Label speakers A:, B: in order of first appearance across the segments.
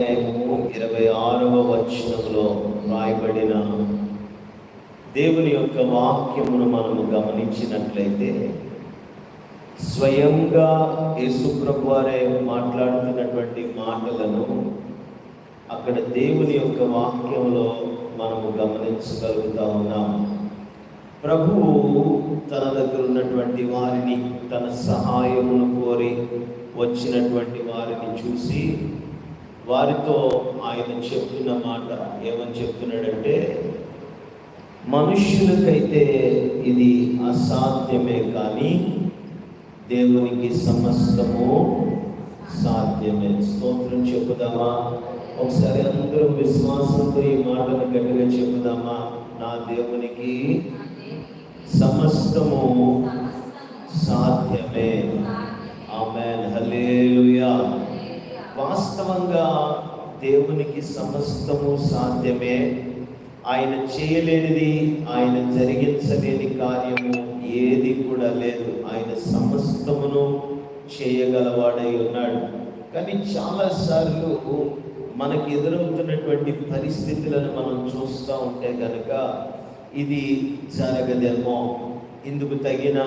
A: అధ్యాయము ఇరవై ఆరవ వచనంలో రాయబడిన దేవుని యొక్క వాక్యమును మనము గమనించినట్లయితే స్వయంగా యేసుప్రభు వారే మాట్లాడుతున్నటువంటి మాటలను అక్కడ దేవుని యొక్క వాక్యంలో మనము గమనించగలుగుతా ఉన్నాం. ప్రభువు తన దగ్గర ఉన్నటువంటి వారిని తన సహాయమును కోరి వచ్చినటువంటి వారిని చూసి వారితో ఆయన చెప్తున్న మాట ఏమని చెప్తున్నాడంటే మనుష్యులకైతే ఇది అసాధ్యమే కానీ దేవునికి సమస్తము సాధ్యమే. స్తోత్రం చెప్పుదామా? ఒకసారి అందరూ విశ్వాసంతో ఈ మాటను గట్టిగా చెప్పుదామా? నా దేవునికి సమస్తము సాధ్యమే ఆమెన్ హల్లెలూయా వాస్తవంగా దేవునికి సమస్తము సాధ్యమే. ఆయన చేయలేనిది ఆయన జరిగించలేని కార్యము ఏది కూడా లేదు. ఆయన సమస్తమును చేయగలవాడై ఉన్నాడు. కానీ చాలాసార్లు మనకి ఎదురవుతున్నటువంటి పరిస్థితులను మనం చూస్తూ ఉంటే కనుక ఇది జరగదేమో. ఇందుకు తగిన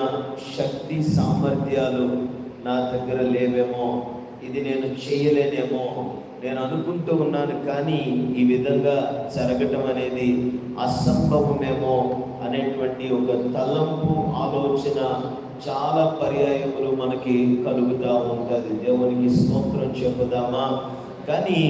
A: శక్తి సామర్థ్యాలు నా దగ్గర లేవేమో. ఇది నేను చేయలేనేమో నేను అనుకుంటూ ఉన్నాను కానీ ఈ విధంగా జరగటం అనేది అసంభవమేమో అనేటువంటి ఒక తలంపు ఆలోచన చాలా పర్యాయములు మనకి కలుగుతూ ఉంటుంది. దేవునికి స్తోత్రం చెప్పుదామా? కానీ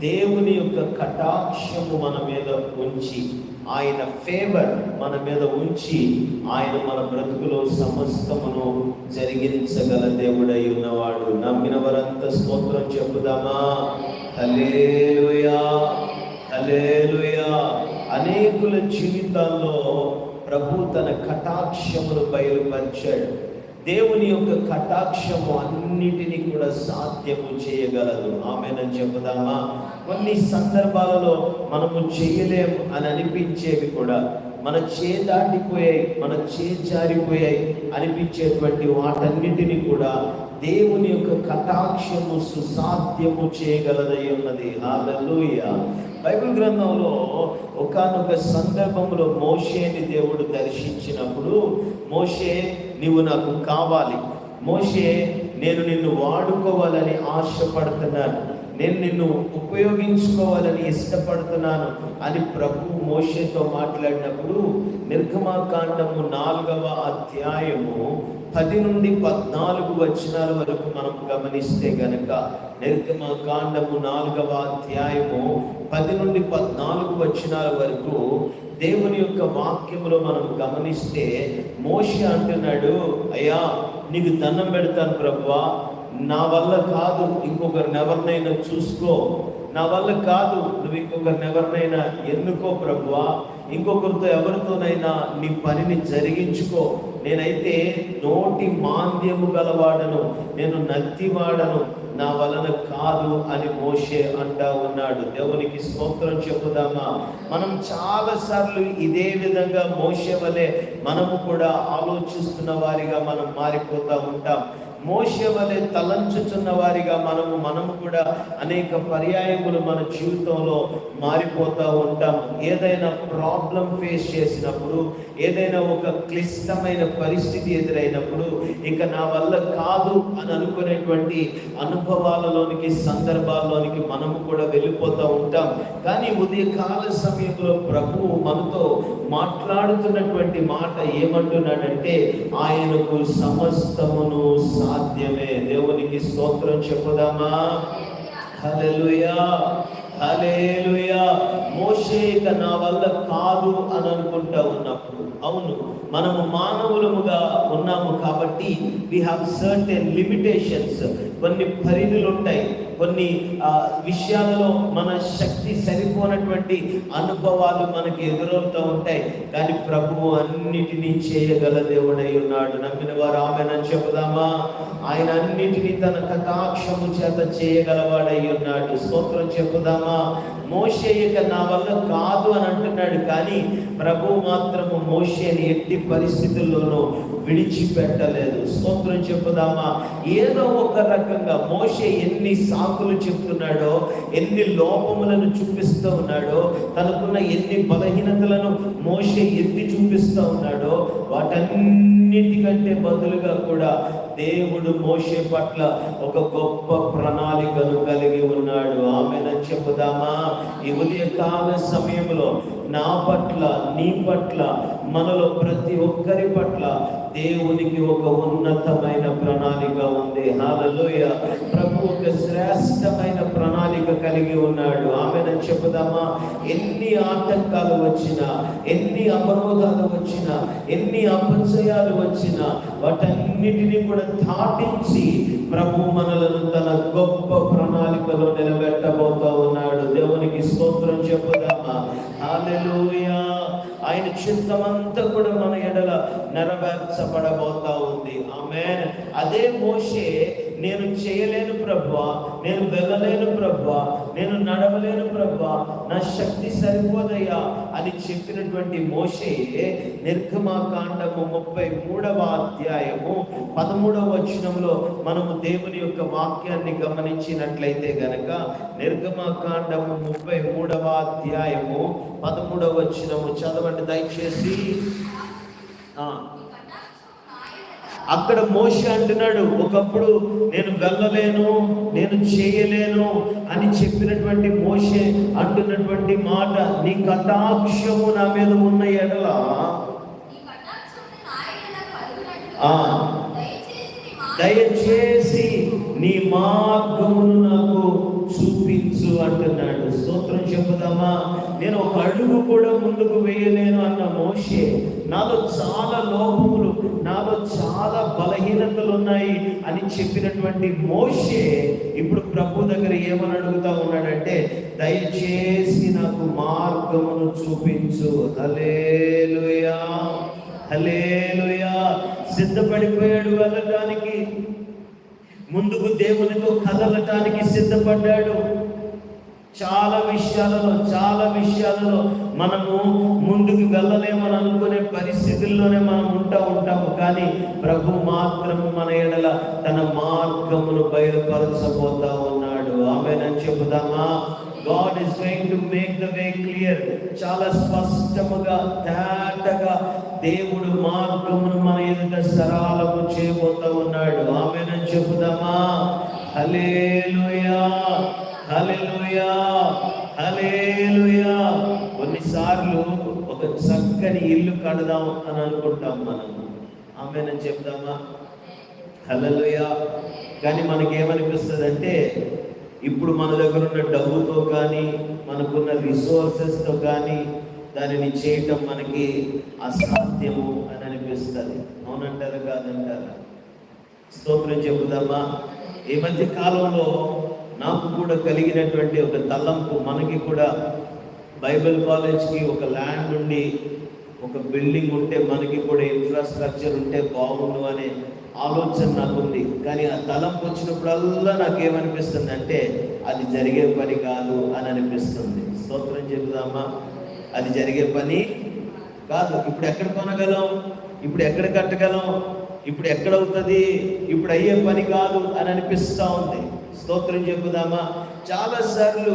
A: దేవుని యొక్క కటాక్షము మన మీద ఉంచి ఆయన ఫేవర్ మన మీద ఉంచి ఆయన మన బ్రతుకులో సమస్తమును జరిగించగల దేవుడై ఉన్నవాడు. నమ్మిన వారంతా స్తోత్రం చెప్పుదామా? హలేలుయా హలేలుయా అనేకుల జీవితాల్లో ప్రభు తన కటాక్షమును బయలుపరిచాడు. దేవుని యొక్క కటాక్షము అన్నిటినీ కూడా సాధ్యము చేయగలదు. ఆమెనని చెబుదామా కొన్ని సందర్భాలలో మనము చేయలేము అని అనిపించేవి కూడా మన చే దాటిపోయాయి మన చే జారిపోయాయి అనిపించేటువంటి వాటన్నిటిని కూడా దేవుని యొక్క కటాక్షము సుసాధ్యము చేయగలదై ఉన్నది. హాలూయ బైబిల్ గ్రంథంలో ఒకనొక సందర్భంలో మోషేని దేవుడు దర్శించినప్పుడు మోషే నీవు నాకు కావాలి. మోషే నేను నిన్ను వాడుకోవాలని ఆశపడుతున్నాను. నేను నిన్ను ఉపయోగించుకోవాలని ఇష్టపడుతున్నాను అని ప్రభు మోషేతో మాట్లాడినప్పుడు నిర్గమాకాండము నాలుగవ అధ్యాయము పది నుండి పద్నాలుగు వచనాల వరకు మనం గమనిస్తే గనక నిర్గమాకాండము నాలుగవ అధ్యాయము పది నుండి పద్నాలుగు వచనాల వరకు దేవుని యొక్క వాక్యములో మనం గమనిస్తే మోషి అంటున్నాడు అయ్యా నీకు దండం పెడతాను ప్రభువా. నా వల్ల కాదు ఇంకొకరిని ఎవరినైనా చూసుకో. నా వల్ల కాదు నువ్వు ఇంకొకరిని ఎవరినైనా ఎన్నుకో ప్రభువా. ఇంకొకరితో ఎవరితోనైనా నీ పనిని జరిగించుకో. నేనైతే నోటి మాంద్యము గలవాడను నేను నత్తివాడను. నా వలన కాదు అని మోషే అంటా ఉన్నాడు. దేవునికి స్తోత్రం చెప్పుదామా? మనం చాలాసార్లు ఇదే విధంగా మోసే వలె మనము కూడా ఆలోచిస్తున్న వారిగా మనం మారిపోతూ ఉంటాం. మోసే వలె తలంచుచున్న వారిగా మనము మనము కూడా అనేక పర్యాయములు మన జీవితంలో మారిపోతూ ఉంటాం ఏదైనా ప్రాబ్లం ఫేస్ చేసినప్పుడు ఏదైనా ఒక క్లిష్టమైన పరిస్థితి ఎదురైనప్పుడు ఇక నా వల్ల కాదు అని అనుకునేటువంటి అనుభవాలలోనికి సందర్భాల్లోనికి మనము కూడా వెళ్ళిపోతూ ఉంటాం. కానీ ఉదయకాల సమయంలో ప్రభువు మనతో మాట్లాడుతున్నటువంటి మాట ఏమంటున్నాడంటే ఆయనకు సమస్తమును సాధ్యమే. దేవునికి స్తోత్రం చెప్పుదామా? హల్లెలూయా హలేలుయా మోషే ఇక నా వల్ల కాదు అని అనుకుంటా ఉన్నప్పుడు అవును మనము మానవులముగా ఉన్నాము కాబట్టి వి హ్యావ్ సర్టెన్ లిమిటేషన్స్ కొన్ని పరిధులు ఉంటాయి కొన్ని విషయాలలో మన శక్తి సరిపోనటువంటి అనుభవాలు మనకి ఎదురవుతూ ఉంటాయి. కానీ ప్రభువు అన్నిటినీ చేయగల దేవుడై ఉన్నాడు. నమ్మిన వారు ఆమెనని చెబుదామా? ఆయన అన్నిటినీ తన కటాక్షము చేత చేయగలవాడై ఉన్నాడు. స్తోత్రం చెప్పుదామా మోషే ఇక నా వల్ల కాదు అని అంటున్నాడు. కానీ ప్రభు మాత్రము మోషేని ఎట్టి పరిస్థితుల్లోనూ విడిచిపెట్టలేదు. స్తోత్రం చెప్పుదామా? ఏదో ఒక రకంగా మోషే ఎన్ని సాకులు చెప్తున్నాడో ఎన్ని లోపములను చూపిస్తూ ఉన్నాడో తనకున్న ఎన్ని బలహీనతలను మోషే ఎత్తి చూపిస్తూ ఉన్నాడో వాటన్నిటికంటే బదులుగా కూడా దేవుడు మోషే పట్ల ఒక గొప్ప ప్రణాళికను కలిగి ఉన్నాడు. ఆమెను చెప్పుదామా? ఈ ఉదయకాల సమయంలో నా పట్ల నీ పట్ల మనలో ప్రతి ఒక్కరి పట్ల దేవునికి ఒక ఉన్నతమైన ప్రణాళిక ఉంది. హాలలోయ ప్రభు ఒక శ్రేష్టమైన ప్రణాళిక కలిగి ఉన్నాడు. ఆమెను చెప్పుదామా? ఎన్ని ఆటంకాలు వచ్చినా ఎన్ని అవరోధాలు వచ్చినా ఎన్ని అపజయాలు వచ్చినా వాటన్నిటిని కూడా దాటించి ప్రభు మనలను తన గొప్ప ప్రణాళికలో నిలబెట్టబోతా ఉన్నాడు. దేవునికి స్తోత్రం చెప్పుదామా? హల్లెలూయా. ఆయన చిత్తమంతా కూడా మన ఎడల నెరవేర్చబడబోతా ఉంది. ఆమె అదే మోషే నేను చేయలేను ప్రభా నేను వెళ్ళలేను ప్రభా నేను నడవలేను ప్రభా నా శక్తి సరిపోదయ్యా అని చెప్పినటువంటి మోషే నిర్గమాకాండము ముప్పై మూడవ అధ్యాయము పదమూడవ వచనంలో మనము దేవుని యొక్క వాక్యాన్ని గమనించినట్లయితే గనక నిర్గమాకాండము ముప్పై మూడవ అధ్యాయము పదమూడవ వచనము చదవండి దయచేసి. ఆ, అక్కడ మోష అంటున్నాడు ఒకప్పుడు నేను వెళ్ళలేను నేను చేయలేను అని చెప్పినటువంటి మోషే అంటున్నటువంటి మాట నీ కటాక్షము నా మీద ఉన్న ఎడల దయచేసి నీ మార్గమును నాకు చూపించు అంటున్నాడు. స్తోత్రం చెప్పుదామా? నేను ఒక అడుగు కూడా ముందుకు వేయలేను అన్న మోషే. నాలో చాలా లోపములు నాలో చాలా బలహీనతలు ఉన్నాయి అని చెప్పినటువంటి మోషే ఇప్పుడు ప్రభు దగ్గర ఏమని అడుగుతా ఉన్నాడంటే దయచేసి నాకు మార్గమును చూపించు. హలేలుయా హలేలుయా సిద్ధపడిపోయాడు వెళ్ళడానికి ముందుకు దేవునితో కదలటానికి సిద్ధపడ్డాడు. చాలా విషయాలలో చాలా విషయాలలో మనము ముందుకు వెళ్ళలేమని అనుకునే పరిస్థితుల్లోనే మనం ఉంటా ఉంటాము. కానీ ప్రభు మాత్రము మన ఎడల తన మార్గమును బయలుపరచబోతా ఉన్నాడు. ఆమెనని చెబుదామా God is going to make the way clear చాలా స్పష్టముగా తేటగా దేవుడు మార్గమును మన ఎదుట సరళము చేయబోతా ఉన్నాడు. ఆమెనని చెబుదామా హలేలుయా హలేలుయా హలేలుయా కొన్నిసార్లు ఒక చక్కని ఇల్లు కడదాం అని అనుకుంటాం మనం. ఆమెనని చెప్దామా హలలుయా కానీ మనకేమనిపిస్తుంది అంటే ఇప్పుడు మన దగ్గర ఉన్న డబ్బుతో కానీ మనకున్న రిసోర్సెస్తో కానీ దానిని చేయటం మనకి అసాధ్యము అని అనిపిస్తుంది. అవునంటారు కాదంటారా? స్తోత్రం చెబుదామా? ఈ మధ్య కాలంలో నాకు కూడా కలిగినటువంటి ఒక తలంపు మనకి కూడా బైబిల్ కాలేజ్కి ఒక ల్యాండ్ ఉండి ఒక బిల్డింగ్ ఉంటే మనకి కూడా ఇన్ఫ్రాస్ట్రక్చర్ ఉంటే బాగుండు అనే ఆలోచన నాకుంది. కానీ ఆ తలంపు వచ్చినప్పుడల్లా నాకేమనిపిస్తుంది అంటే అది జరిగే పని కాదు అని అనిపిస్తుంది. స్తోత్రం చెబుదామా? అది జరిగే పని కాదు. ఇప్పుడు ఎక్కడ కొనగలం? ఇప్పుడు ఎక్కడ కట్టగలం? ఇప్పుడు ఎక్కడవుతుంది ఇప్పుడు అయ్యే పని కాదు అని అనిపిస్తూ ఉంది. స్తోత్రం చెప్పుదామా? చాలా సార్లు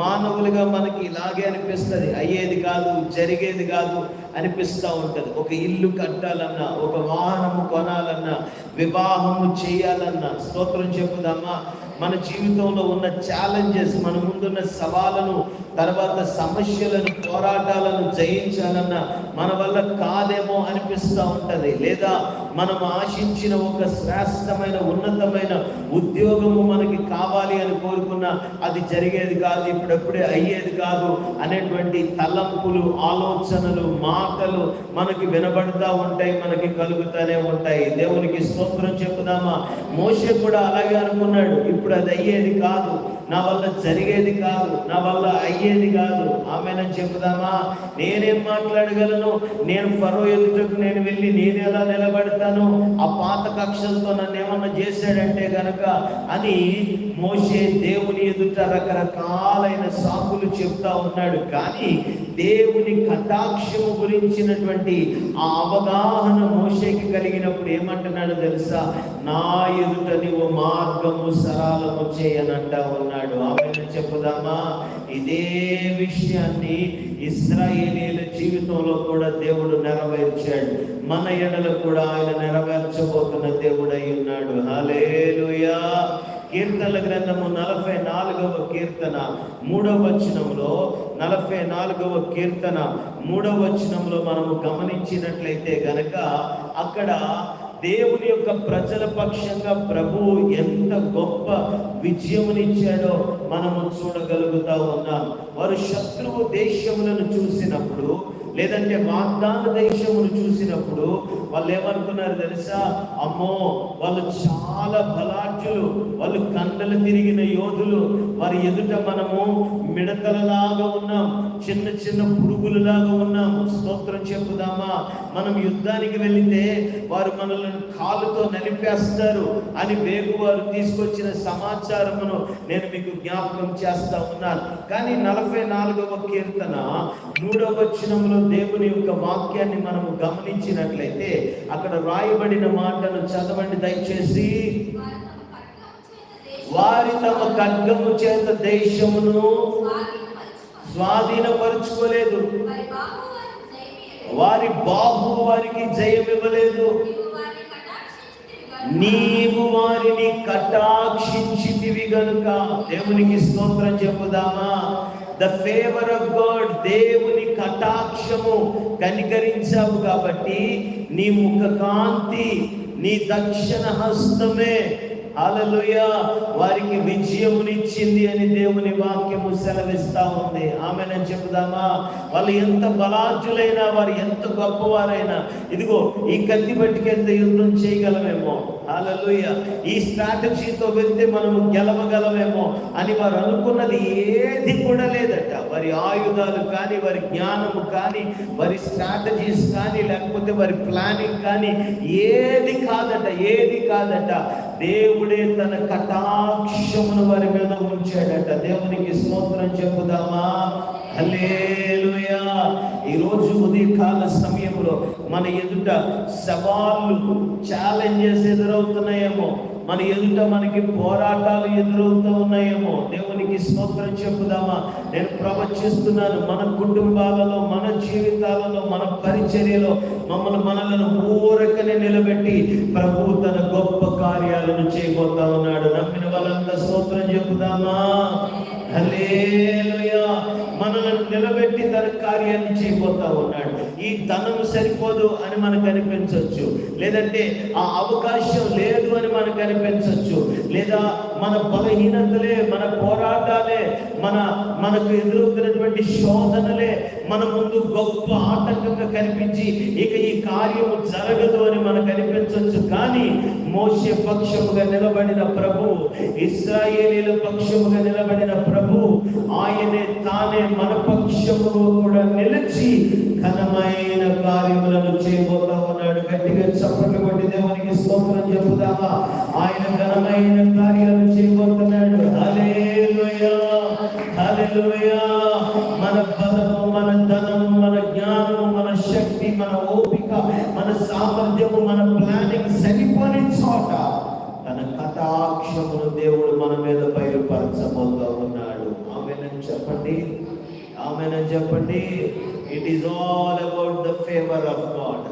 A: మానవులుగా మనకి ఇలాగే అనిపిస్తుంది. అయ్యేది కాదు జరిగేది కాదు. అనిపిస్తూ ఉంటుంది. ఒక ఇల్లు కట్టాలన్నా ఒక వాహనము కొనాలన్నా వివాహము చేయాలన్నా స్తోత్రం చెప్పుదామా? మన జీవితంలో ఉన్న ఛాలెంజెస్ మన ముందున్న సవాళ్ళను తర్వాత సమస్యలను పోరాటాలను జయించాలన్న మన వల్ల కాదేమో అనిపిస్తూ ఉంటుంది. లేదా మనం ఆశించిన ఒక శ్రేష్టమైన ఉన్నతమైన ఉద్యోగము మనకి కావాలి అని కోరుకున్న అది జరిగేది కాదు ఇప్పుడప్పుడే అయ్యేది కాదు అనేటువంటి తలంపులు ఆలోచనలు మాటలు మనకి వినబడతా ఉంటాయి మనకి కలుగుతూనే ఉంటాయి. దేవునికి స్తోత్రం చెప్పుదామా? మోసే కూడా అలాగే అనుకున్నాడు. ఇప్పుడు అది అయ్యేది కాదు. నా వల్ల జరిగేది కాదు. నా వల్ల అయ్యేది కాదు. ఆమెనని చెప్పుదామా? నేనేం మాట్లాడగలను? నేను ఫరో ఎదుటకు నేను వెళ్ళి నేను ఎలా నిలబడతాను? ఆ పాత కక్షలతో నన్ను ఏమన్నా చేశాడంటే గనక అని మోసే దేవుని ఎదుట రకరకాలైన సాకులు చెప్తా ఉన్నాడు. కానీ దేవుని కటాక్షము గురించినటువంటి ఆ అవగాహన మోషేకి కలిగినప్పుడు ఏమంటున్నాడు తెలుసా? నా ఎదుట నీవు మార్గము సరాలము చేయనంటా ఉన్నాడు ఆమె చెప్పుదామా? ఇదే విషయాన్ని ఇస్రాయేలీల జీవితంలో కూడా దేవుడు నెరవేర్చాడు. మన ఎడలు కూడా ఆయన నెరవేర్చబోతున్న దేవుడై ఉన్నాడు. హలేలుయా కీర్తనల గ్రంథము నలభై నాలుగవ కీర్తన మూడవ వచనంలో నలభై నాలుగవ కీర్తన మూడవ వచనంలో మనము గమనించినట్లయితే గనక అక్కడ దేవుని యొక్క ప్రజల పక్షంగా ప్రభువు ఎంత గొప్ప విజయమునిచ్చాడో మనము చూడగలుగుతా ఉన్నాం. వారు శత్రువు దేశములను చూసినప్పుడు లేదంటే వాగ్దాన దేశమును చూసినప్పుడు వాళ్ళు ఏమనుకున్నారు తెలుసా? అమ్మో వాళ్ళు చాలా బలాఢ్యులు వాళ్ళు కండలు తిరిగిన యోధులు. వారి ఎదుట మనము మిడతలలాగా ఉన్నాం చిన్న చిన్న పురుగులలాగా ఉన్నాము స్తోత్రం చెప్పుదామా? మనం యుద్ధానికి వెళితే వారు మనల్ని కాలుతో నలిపేస్తారు అని వేగు వారు తీసుకొచ్చిన సమాచారమును నేను మీకు జ్ఞాపకం చేస్తా ఉన్నాను. కానీ నలభై నాలుగవ కీర్తన మూడవ వచనంలో దేవుని యొక్క వాక్యాన్ని మనము గమనించినట్లయితే అక్కడ రాయబడిన మాటను చదవండి దయచేసి. వారి తమ ఖడ్గము చేత దేశమును స్వాధీనపరుచుకోలేదు. వారి బాహు వారికి జయం ఇవ్వలేదు. నీవు వారిని కటాక్షించితివి గనుక. దేవునికి స్తోత్రం చెప్పుదామా? ద ఫేవర్ ఆఫ్ గాడ్ దేవుని కటాక్షము కనికరించావు కాబట్టి నీ ముఖ కాంతి నీ దక్షిణ హస్తమే. అలలుయ వారికి విజయమునిచ్చింది అని దేవుని వాక్యము సెలవిస్తా ఉంది. ఆమెనని చెబుదామా వాళ్ళు ఎంత బలాజులైనా వారు ఎంత గొప్పవారైనా ఇదిగో ఈ కత్తి పట్టుకెళ్తే యుద్ధం చేయగలమేమో. హల్లెలూయ. ఈ స్ట్రాటజీతో వెళ్తే మనము గెలవగలమేమో అని వారు అనుకున్నది ఏది కూడా లేదట. వారి ఆయుధాలు కానీ వారి జ్ఞానము కానీ వారి స్ట్రాటజీస్ కానీ లేకపోతే వారి ప్లానింగ్ కానీ ఏది కాదట ఏది కాదట. దేవుడే తన కటాక్షమును వారి మీద ఉంచాడట. దేవునికి స్తోత్రం చెప్పుదామా? హల్లెలూయా. ఈరోజు ఉదయకాల సమయంలో మన ఎదుట సవాళ్ళు ఛాలెంజెస్ ఎదురవుతున్నాయేమో. మన ఎదుట మనకి పోరాటాలు ఎదురవుతూ ఉన్నాయేమో. దేవునికి స్తోత్రం చెప్పుదామా? నేను ప్రవచిస్తున్నాను మన కుటుంబాలలో మన జీవితాలలో మన పరిచర్యలో మమ్మల్ని మనలను ఊరకనే నిలబెట్టి ప్రభు తన గొప్ప కార్యాలను చేయబోతా ఉన్నాడు. నమ్మిన వాళ్ళంతా స్తోత్రం చెప్పుదామా? మనల్ని నిలబెట్టి తన కార్యాన్ని చేయబోతా ఉన్నాడు. ఈ ధనం సరిపోదు అని మనకు అనిపించవచ్చు. లేదంటే ఆ అవకాశం లేదు అని మనకు అనిపించవచ్చు. లేదా మన బలహీనతలే మన పోరాటాలే మన మనకు ఎదురవుతున్నటువంటి శోధనలే మన ముందు గొప్ప ఆటంకంగా కనిపించి ఇక ఈ కార్యము జరగదు అని మనకు అనిపించవచ్చు. కానీ మోసే పక్షముగా నిలబడిన ప్రభు ఇస్రాయేలీల పక్షముగా నిలబడిన ప్రభు ఆయనే తానే మన పక్షములో కూడా నిలిచి ఘనమైన కార్యములను చేయబోతా ఉన్నాడు. గట్టిగా చప్పట్లు కొట్టి దేవునికి స్తోత్రం చెప్పుదామా? ఆయన ఘనమైన కార్యాలు చేయబోతున్నాడు. మన బలము మన ధనము మన జ్ఞానము మన శక్తి మన ఓపిక మన సామర్థ్యము మన ప్లానింగ్ కటాక్షమును దేవుడు మన మీద బయలుపరచబోతా ఉన్నాడు. ఆమెనని చెప్పండి? ఆమెనని చెప్పండి? It is all about the favour of God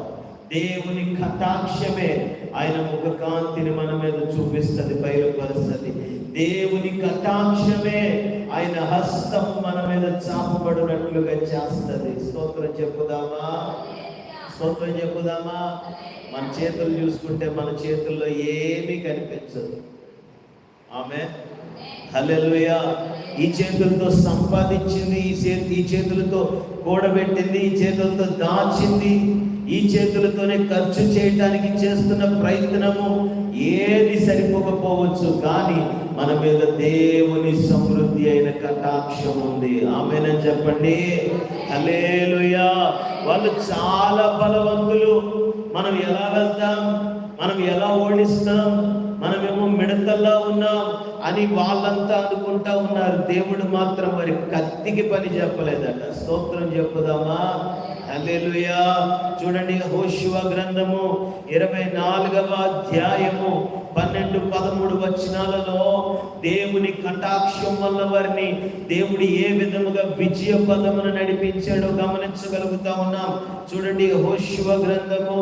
A: దేవుని కటాక్షమే ఆయన ముఖ కాంతిని మన మీద చూపిస్తుంది బయలుపరుస్తుంది. దేవుని కటాక్షమే ఆయన హస్తం మన మీద చాపబడినట్లుగా చేస్తుంది. స్తోత్రం చెప్పుదామా? స్తోత్రం చెప్పుదామా? మన చేతులు చూసుకుంటే మన చేతుల్లో ఏమీ కనిపించదు. ఆమె హల్లెలూయా. ఈ చేతులతో సంపాదించింది ఈ చేతి ఈ చేతులతో కూడబెట్టింది ఈ చేతులతో దాచింది ఈ చేతులతోనే ఖర్చు చేయటానికి చేస్తున్న ప్రయత్నము ఏది సరిపోకపోవచ్చు కానీ మన మీద దేవుని సమృద్ధి అయిన కటాక్షం ఉంది. ఆమెనని చెప్పండి. అలేలుయా వాళ్ళు చాలా బలవంతులు. మనం ఎలా వెళ్తాం? మనం ఎలా ఓడిస్తాం? మనమేమో మిడతల్లా ఉన్నాం అని వాళ్ళంతా అనుకుంటా ఉన్నారు. దేవుడు మాత్రం మరి కత్తికి పని చెప్పలేదట. స్తోత్రం చెప్పుదామా? హల్లెలూయా. చూడండి హోషువ గ్రంథము ఇరవై నాలుగవ అధ్యాయము పన్నెండు పదమూడు వచనాలలో దేవుని కటాక్షం వల్ల వారిని దేవుడు ఏ విధముగా విజయ పదమును నడిపించాడో గమనించగలుగుతా ఉన్నాం. చూడండి హోషువ గ్రంథము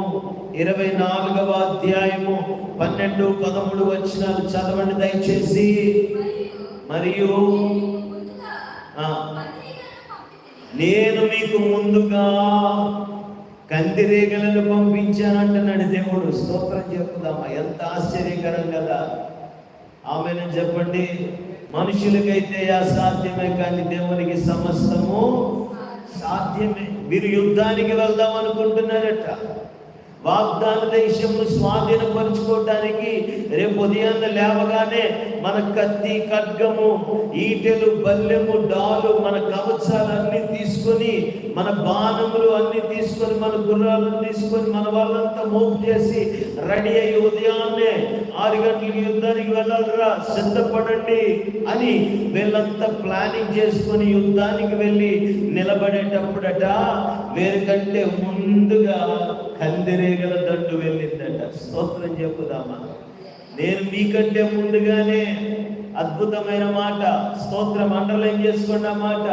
A: ఇరవై నాలుగవ అధ్యాయము పన్నెండు పదమూడు వచనాలు చదవండి దయచేసి. మరియు ఆ, నేను మీకు ముందుగా కందిరేగలను పంపించానంటున్నాడు దేవుడు. స్తోత్రం చెప్పుదామా? ఎంత ఆశ్చర్యకరం కదా. ఆమెను చెప్పండి? మనుషులకైతే అసాధ్యమే కానీ దేవునికి సమస్తము సాధ్యమే. మీరు యుద్ధానికి వెళ్దాం అనుకుంటున్నారట. వాగ్దాన దేశమును స్వాధీనపరుచుకోవటానికి రేపు ఉదయాన్న లేవగానే మన కత్తి ఖడ్గము ఈటెలు బల్లెము డాలు మన కవచాలన్నీ తీసుకొని మన బాణములు అన్ని తీసుకొని మన గుర్రాలను తీసుకొని మన వాళ్ళంతా మోపు చేసి రెడీ అయ్యి ఉదయాన్నే ఆరు గంటలకు యుద్ధానికి వెళ్ళాలరా సిద్ధపడండి అని వీళ్ళంతా ప్లానింగ్ చేసుకొని యుద్ధానికి వెళ్ళి నిలబడేటప్పుడట వేరుకంటే ముందుగా కందిరే కందిరేగల దండు వెళ్ళిందట. స్తోత్రం చెప్పుదామా? నేను మీకంటే ముందుగానే అద్భుతమైన మాట స్తోత్రం అండర్లైన్ చేసుకున్న మాట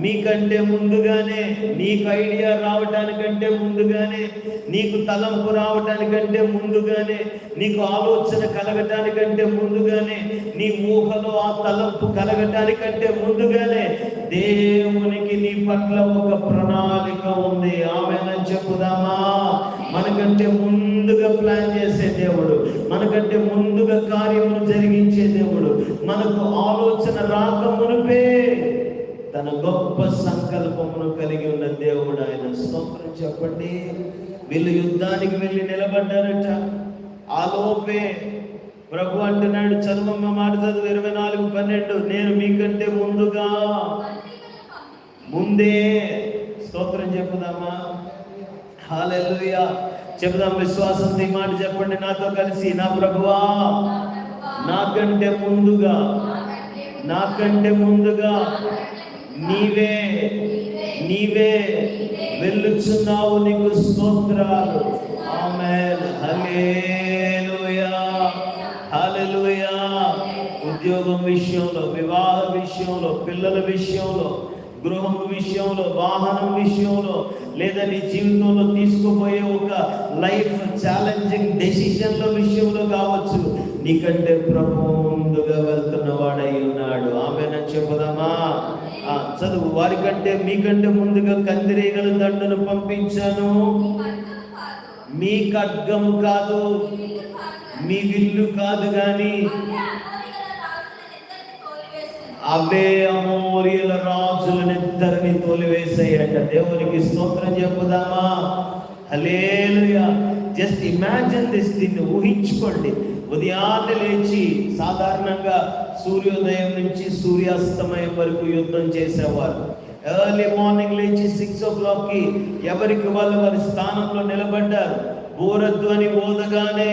A: మీకంటే ముందుగానే నీకు ఐడియా రావటానికంటే ముందుగానే నీకు తలంపు రావటానికంటే ముందుగానే నీకు ఆలోచన కలగటానికంటే ముందుగానే నీ ఊహలో ఆ తలంపు కలగటానికంటే ముందుగానే దేవునికి నీ పట్ల ఒక ప్రణాళిక ఉంది. ఆమె చెప్పుదామా? మనకంటే ముందుగా ప్లాన్ చేసే దేవుడు మనకంటే ముందుగా కార్యములు జరిగించే దేవుడు మనకు ఆలోచన రాక మునిపే తన గొప్ప సంకల్పమును కలిగి ఉన్న దేవుడు ఆయన స్తోత్రం చెప్పండి. వీళ్ళు యుద్ధానికి వెళ్ళి నిలబడ్డారట. ఆలోపే ప్రభు అంటున్నాడు చదువమ్మ మాట చదువు ఇరవై నాలుగు పన్నెండు నేను మీకంటే ముందుగా ముందే స్తోత్రం చెప్పుదామా? హాలెలూయా చెబుదాం విశ్వాసంతో ఈ మాట చెప్పండి. నాతో కలిసి నా ప్రభువా నాకంటే ముందుగా నాకంటే ముందుగా నీవే నీవే వెళ్ళుచున్నావు నీకు స్తోత్రాలు. ఆమేన్. హల్లెలూయా. హల్లెలూయా. ఉద్యోగం విషయంలో వివాహ విషయంలో పిల్లల విషయంలో గృహం విషయంలో వాహనం విషయంలో లేదా నీ జీవితంలో తీసుకుపోయే ఒక లైఫ్ ఛాలెంజింగ్ డెసిషన్ల విషయంలో కావచ్చు. నీకంటే ప్రభు ముందుగా వెళ్తున్న వాడై ఉన్నాడు. ఆమెను చెప్పుదామా? చదువు వారికంటే మీకంటే ముందుగా కందిరీగల దండను పంపించాను. మీ ఖడ్గము కాదు మీ విల్లు కాదు కానీ అవే అమోరియల రాజులనిద్దరిని తోలివేసాయట. దేవునికి స్తోత్రం చెప్పుదామా? హలేలుయా జస్ట్ ఇమాజిన్ దిస్ దీన్ని ఊహించుకోండి. ఉదయాన్నే లేచి సాధారణంగా సూర్యోదయం నుంచి సూర్యాస్తమయం వరకు యుద్ధం చేసేవారు. ఎర్లీ మార్నింగ్ లేచి సిక్స్ ఓ క్లాక్కి ఎవరికి వాళ్ళు వారి స్థానంలో నిలబడ్డారు? ఊరధ్వని ఊదగానే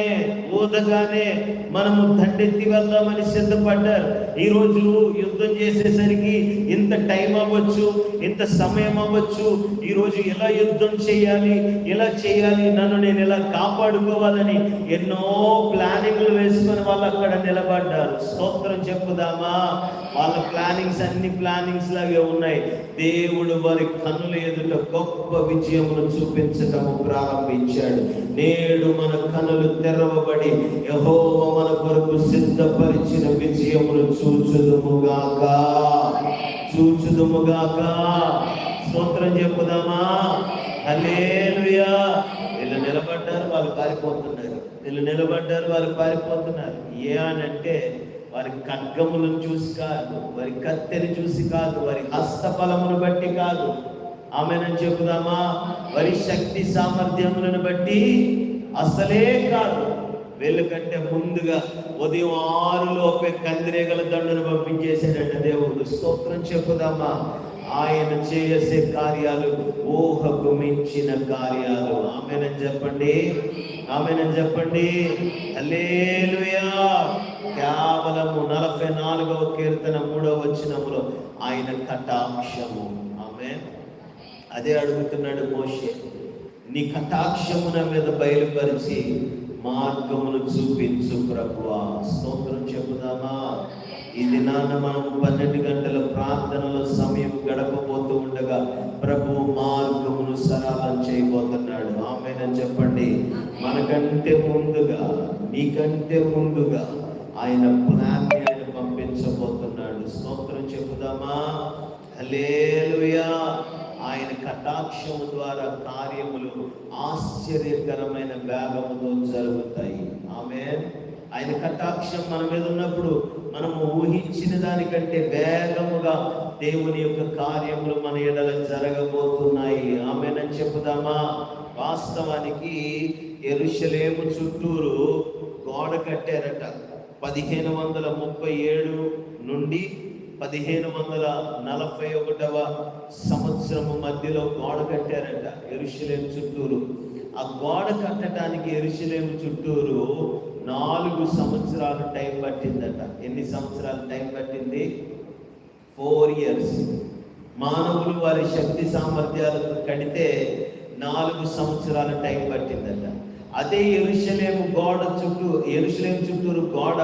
A: ఊదగానే మనము దండెత్తి వెళ్దామని సిద్ధపడ్డారు. ఈ రోజు యుద్ధం చేసేసరికి ఇంత టైం అవ్వచ్చు ఇంత సమయం అవ్వచ్చు ఈరోజు ఎలా యుద్ధం చేయాలి ఎలా చేయాలి నన్ను నేను ఎలా కాపాడుకోవాలని ఎన్నో ప్లానింగ్లు వేసుకొని వాళ్ళు అక్కడ నిలబడ్డారు. స్తోత్రం చెప్పుదామా? వాళ్ళ ప్లానింగ్స్ అన్ని ప్లానింగ్స్ లాగే ఉన్నాయి. దేవుడు వారి కన్నుల ఎదుట గొప్ప విజయమును చూపించటము ప్రారంభించాడు. నేడు మన కనులు తెరవబడి యెహోవా మన కొరకు సిద్ధపరిచిన విజయమును చూచుదుముగాక. చూచుదుముగాక. స్తోత్రం చెప్పుదామా? హల్లెలూయా. వీళ్ళు నిలబడ్డారు వాళ్ళు పారిపోతున్నారు. వీళ్ళు నిలబడ్డారు వాళ్ళు పారిపోతున్నారు. ఏ అని అంటే వారి ఖడ్గములను చూసి కాదు వారి కత్తెని చూసి కాదు వారి హస్తఫలమును బట్టి కాదు. ఆమెనని చెబుదామా వారి శక్తి సామర్థ్యములను బట్టి అసలే కాదు. వీళ్ళకంటే ముందుగా ఉదయం ఆరులోపే కందిరేగల దండును పంపించేశాడంట దేవుడు. స్తోత్రం చెప్పుదామా? ఆయన చేసే కార్యాలు ఊహకు మించిన కార్యాలు. ఆమెనని చెప్పండి. ఆమెనని చెప్పండి. హల్లెలూయా! కేవలము నలభై నాలుగవ కీర్తన మూడవ వచనములో ఆయన కటాక్షము. ఆమె అదే అడుగుతున్నాడు మోషే నీ కటాక్షము నా మీద బయలుపరిచి మార్గమును చూపించు ప్రభువా. స్తోత్రం చెబుదామా ఈ దినాన మనం పన్నెండు గంటల ప్రార్థనలో సమయం గడపబోతూ ఉండగా ప్రభు మార్గమును సరళం చేయబోతున్నాడు. ఆమెనని చెప్పండి. మనకంటే ముందుగా నీకంటే ముందుగా ఆయన ప్లాన్ని ఆయన పంపించబోతున్నాడు. స్తోత్రం చెబుదామా హల్లెలూయా కటాక్షము ద్వారా కార్యములు ఆశ్చర్యకరమైన వేగముతో జరుగుతాయి. ఆమె ఆయన కటాక్షం మన మీద ఉన్నప్పుడు మనము ఊహించిన దానికంటే వేగముగా దేవుని యొక్క కార్యములు మన ఎడల జరగబోతున్నాయి. ఆమెనని చెప్పుదామా? వాస్తవానికి ఎరుషలేము చుట్టూరు గోడ కట్టారట. పదిహేను వందల ముప్పై ఏడు నుండి పదిహేను వందల నలభై ఒకటవ సంవత్సరము మధ్యలో గోడ కట్టారట ఎరుషలేం చుట్టూరు. ఆ గోడ కట్టడానికి ఎరుషలేం చుట్టూరు నాలుగు సంవత్సరాలు టైం పట్టిందట. ఎన్ని సంవత్సరాలు టైం పట్టింది? Four years. మానవులు వారి శక్తి సామర్థ్యాలతో కడితే నాలుగు సంవత్సరాల టైం పట్టిందట. అదే ఎరుషలేము గోడ చుట్టూ ఎరుషలేం చుట్టూరు గోడ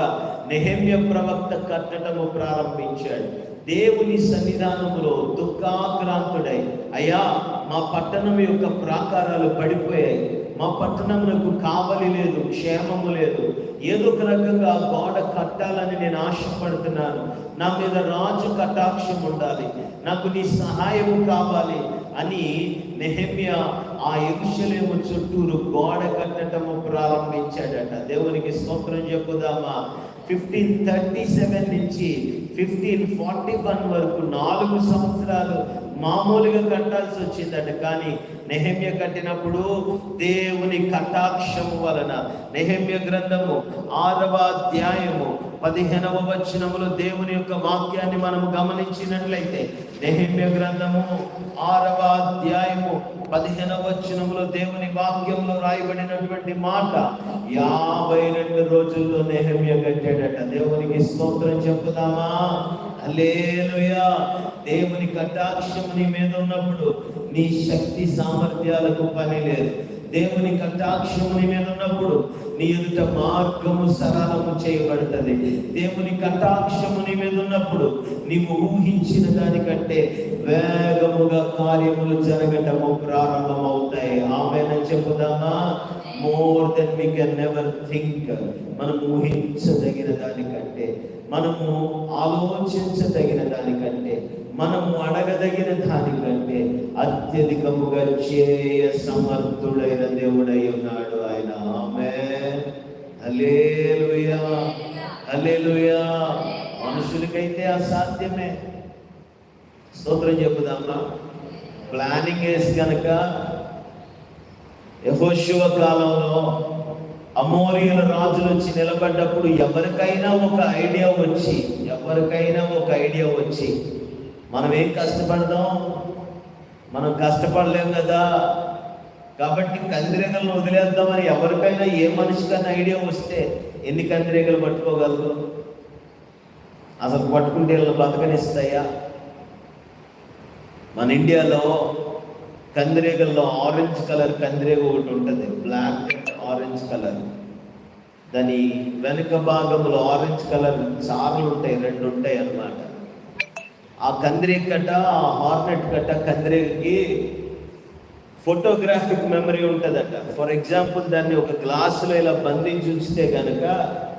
A: నెహమ్య ప్రవక్త కట్టడము ప్రారంభించాడు. దేవుని సన్నిధానములో దుఃఖాక్రాంతుడై అయ్యా మా పట్టణం యొక్క ప్రాకారాలు పడిపోయాయి. మా పట్టణములకు కావలి లేదు క్షేమము లేదు. ఏదో ఒక రకంగా గోడ కట్టాలని నేను ఆశపడుతున్నాను. నా మీద రాజు కటాక్షం ఉండాలి. నాకు నీ సహాయము కావాలి. అని నెహమ్య ఆ ఎరుషలేము చుట్టూరు గోడ కట్టడము ప్రారంభించాడట. దేవునికి స్తోత్రం చెప్పుదామా? ఫిఫ్టీన్ థర్టీ సెవెన్ నుంచి ఫిఫ్టీన్ ఫార్టీ వన్ వరకు నాలుగు సంవత్సరాలు మామూలుగా కట్టాల్సి వచ్చిందట. కానీ నెహమ్య కట్టినప్పుడు దేవుని కటాక్షము వలన నెహమ్య గ్రంథము ఆరవ అధ్యాయము పదిహేనవ వచనములో దేవుని యొక్క వాక్యాన్ని మనము గమనించినట్లయితే నెహిమ్య గ్రంథము ఆరవ అధ్యాయము పదిహేనవ వచనములో దేవుని వాక్యంలో రాయబడినటువంటి మాట యాభై రెండు రోజుల్లో నెహమ్య కట్టాడట. దేవునికి స్తోత్రం చెప్పుదామా? హల్లెలూయా! దేవుని కటాక్షము నీ మీద ఉన్నప్పుడు నీ శక్తి సామర్థ్యాలకు పని లేదు. దేవుని కటాక్షము నీ మీద ఉన్నప్పుడు నీ ఎదుట మార్గము సరళము చేయబడుతుంది. దేవుని కటాక్షము నీ మీద ఉన్నప్పుడు నీవు ఊహించిన దానికంటే వేగముగా కార్యములు జరగటము ప్రారంభమవుతాయి. ఆమె చెప్పుదామా? More than we can never think మనం ఊహించదగిన దానికంటే మనము ఆలోచించదగిన దానికంటే మనము అడగదగిన దానికంటే అత్యధికముగా చేయ సమర్థుడైన దేవుడై ఉన్నాడు ఆయన. ఆమె హల్లెలూయా. హల్లెలూయా. మనుషులకైతే అసాధ్యమే. స్తోత్రం చెప్పుదామా? ప్లానింగ్ వేసి కనుక యహోశివ కాలంలో అమోరియల రాజులు వచ్చి నిలబడ్డప్పుడు ఎవరికైనా ఒక ఐడియా వచ్చి ఎవరికైనా ఒక ఐడియా వచ్చి మనం ఏం కష్టపడదాం? మనం కష్టపడలేం కదా? కాబట్టి కందిరేగలను వదిలేద్దామని ఎవరికైనా ఏ మనిషికైనా ఐడియా వస్తే ఎన్ని కందిరేగలు పట్టుకోగలరు? అసలు పట్టుకుంటే వీళ్ళని బతకనిస్తాయా మన ఇండియాలో కందిరేగల్లో ఆరెంజ్ కలర్ కందిరేగ ఒకటి ఉంటుంది. Black orange colour. దాని వెనుక భాగంలో ఆరెంజ్ కలర్ చారలు ఉంటాయి రెండు ఉంటాయి అన్నమాట ఆ కందిరేగ కట్ట ఆ హార్నెట్ కట్ట కందిరేగకి ఫోటోగ్రాఫిక్ మెమరీ ఉంటుందట. ఫర్ ఎగ్జాంపుల్ దాన్ని ఒక గ్లాసులో ఇలా బంధించి ఉంచితే కనుక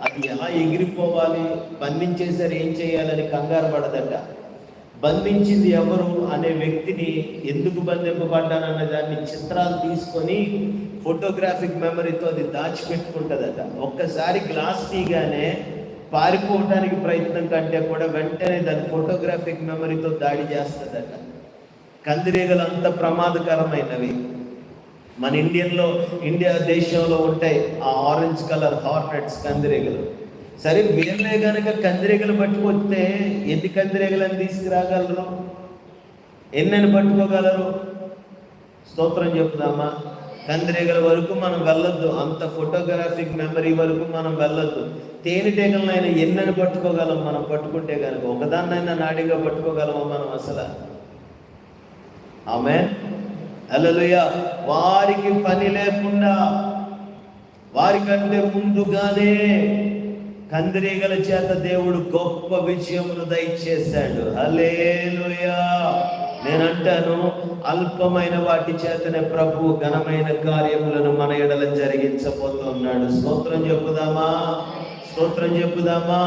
A: అది ఎలా ఎగిరిపోవాలి బంధించేసరి ఏం చేయాలని కంగారు పడదట. బంధించింది ఎవరు అనే వ్యక్తిని ఎందుకు బంధింపబడ్డానన్న దాన్ని చిత్రాలు తీసుకొని ఫోటోగ్రాఫిక్ మెమరీతో అది దాచిపెట్టుకుంటుందట. ఒక్కసారి గ్లాస్ తీగానే పారిపోవడానికి ప్రయత్నం కంటే కూడా వెంటనే దాని ఫోటోగ్రాఫిక్ మెమరీతో దాడి చేస్తుందట. కందిరీగలు అంత ప్రమాదకరమైనవి. మన ఇండియన్లో ఇండియా దేశంలో ఉంటాయి ఆ ఆరెంజ్ కలర్ హార్నెట్స్ కందిరీగలు. సరే వీళ్ళే కనుక కందిరీగలు పట్టుకొస్తే ఎన్ని కందిరీగలను తీసుకురాగలరు? ఎన్నెన్ని పట్టుకోగలరు? స్తోత్రం చెప్దామా? కందిరీగల వరకు మనం వెళ్ళొద్దు. అంత ఫోటోగ్రాఫిక్ మెమరీ వరకు మనం వెళ్ళొద్దు. తేనెటీగలనైనా ఎన్నని పట్టుకోగలం మనం? పట్టుకుంటే కనుక ఒకదాన్నైనా నాడిగా పట్టుకోగలమా మనం అసలు? ఆమె అలలుయ వారికి పని లేకుండా వారికంటే ముందుగానే కందిరీగల చేత దేవుడు గొప్ప విజయమును దయచేశాడు. అలేలుయా నేనంటాను అల్పమైన వాటి చేతనే ప్రభు ఘనమైన కార్యములను మన ఎడల జరిగించబోతున్నాడు. స్తోత్రం చెప్పుదామా? స్తోత్రం చెప్పుదామా?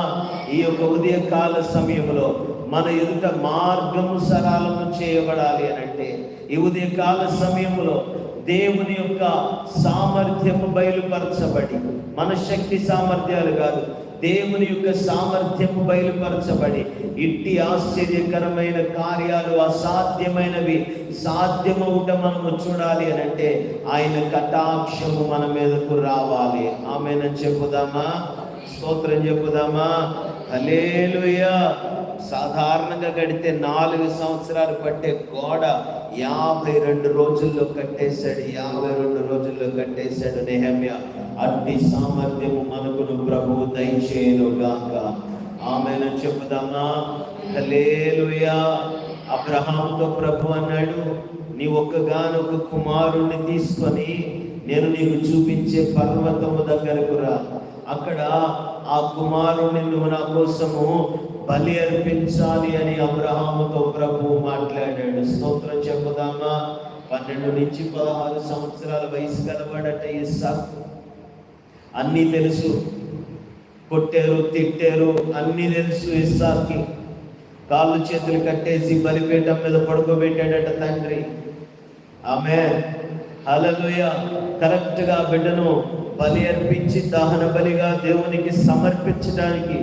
A: ఈ యొక్క ఉదయ కాల సమయంలో మన ఎదుట మార్గము సరళము చేయబడాలి అని అంటే ఈ ఉదయ కాల సమయంలో దేవుని యొక్క సామర్థ్యము బయలుపరచబడి మన శక్తి సామర్థ్యాలు కాదు దేవుని యొక్క సామర్థ్యము బయలుపరచబడి ఇట్టి ఆశ్చర్యకరమైన కార్యాలు అసాధ్యమైనవి సాధ్యమవుట మనము చూడాలి అని అంటే ఆయన కటాక్షము మన మీదకు రావాలి. ఆమెను చెప్పుదామా? స్తోత్రం చెప్పుదామా? హలేలుయా సాధారణంగా కడితే నాలుగు సంవత్సరాలు పట్టే గోడ యాభై రెండు రోజుల్లో కట్టేశాడు యాభై రెండు రోజుల్లో కట్టేశాడు నేహమ్య. అట్టి సామర్థ్యము మనకును ప్రభు దయచేయను గాక ఆమెను చెప్పుదామా? లేలుయా అబ్రహాముతో ప్రభు అన్నాడు నీ ఒక్కగానొక కుమారుణ్ణి తీసుకొని నేను నీకు చూపించే పర్వతము దగ్గరకు రా. అక్కడ ఆ కుమారుణ్ణి నువ్వు నా కోసము బలి అర్పించాలి అని అబ్రహాముతో ప్రభు మాట్లాడాడు. స్తోత్రం చెప్పుదామా? పన్నెండు నుంచి పదహారు సంవత్సరాల వయసు కలబడట ఇస్సాకు అన్నీ తెలుసు. కొట్టారు తిట్టారు అన్నీ తెలుసు ఇస్సాకి కాళ్ళు చేతులు కట్టేసి బలిపీఠం మీద పడుకోబెట్టాడట తండ్రి. ఆమె హలలుయ కరెక్ట్గా బిడ్డను బలి అర్పించి దహన బలిగా దేవునికి సమర్పించడానికి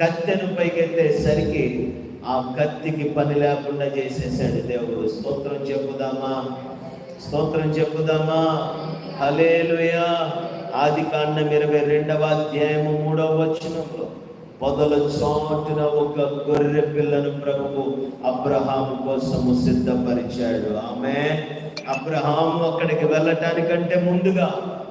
A: కత్తెను పైకెత్తేసరికి ఆ కత్తికి పని లేకుండా చేసేసాడు దేవుడు. స్తోత్రం చెప్పుదామా? స్తోత్రం చెప్పుదామా? హలేలుయా ఆది కాండం ఇరవై రెండవ అధ్యాయము మూడవ వచనంలో పొదల చాటున ఒక గొర్రె పిల్లను ప్రభు అబ్రహాము కోసము సిద్ధపరిచాడు. ఆమె అబ్రహాము అక్కడికి వెళ్ళటానికంటే ముందుగా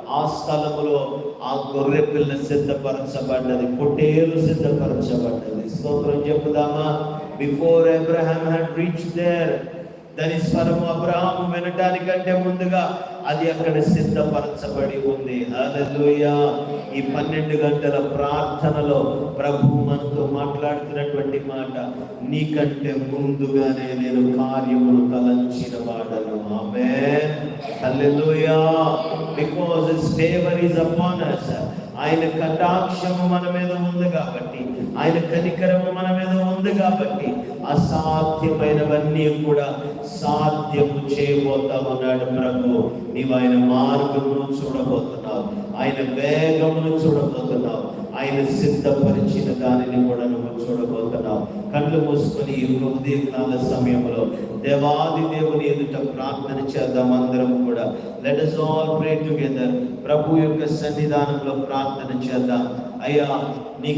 A: ఆ స్థలములో ఆ గొర్రె పిల్ల సిద్ధపరచబడ్డది పొట్టేలు సిద్ధపరచబడ్డది. స్తోత్రం చెప్పుదామా? Before Abraham had reach there దాని స్వరము అబ్రహాము వినటానికంటే ముందుగా అది అక్కడ సిద్ధపరచబడి ఉంది. హల్లెలూయా. ఈ పన్నెండు గంటల ప్రార్థనలో ప్రభు మనతో మాట్లాడుతున్నటువంటి మాట నీకంటే ముందుగానే నేను కార్యమును తలంచిన వాడను. ఆమె hallelujah. Because favour is upon us. ఆయన కటాక్షము మన మీద ఉంది కాబట్టి ఆయన కనికరము మన మీద ఉంది కాబట్టి అసాధ్యమైనవన్నీ కూడా సాధ్యము చేయబోతా ఉన్నాడు ప్రభు. నీవు ఆయన మార్గమును చూడబోతున్నావు ఆయన వేగమును చూడబోతున్నావు. ఆయన సిద్ధపరిచిన దానిని కూడా నువ్వు చూడబోతున్నావు. కళ్ళు మూసుకొని ఈ యొక్క ఉదయకాల సమయంలో దేవాది దేవుని ఎదుట ప్రార్థన చేద్దాం అందరం కూడా. Let us all pray together ప్రభు యొక్క సన్నిధానంలో ప్రార్థన చేద్దాం. అయ్యా నీ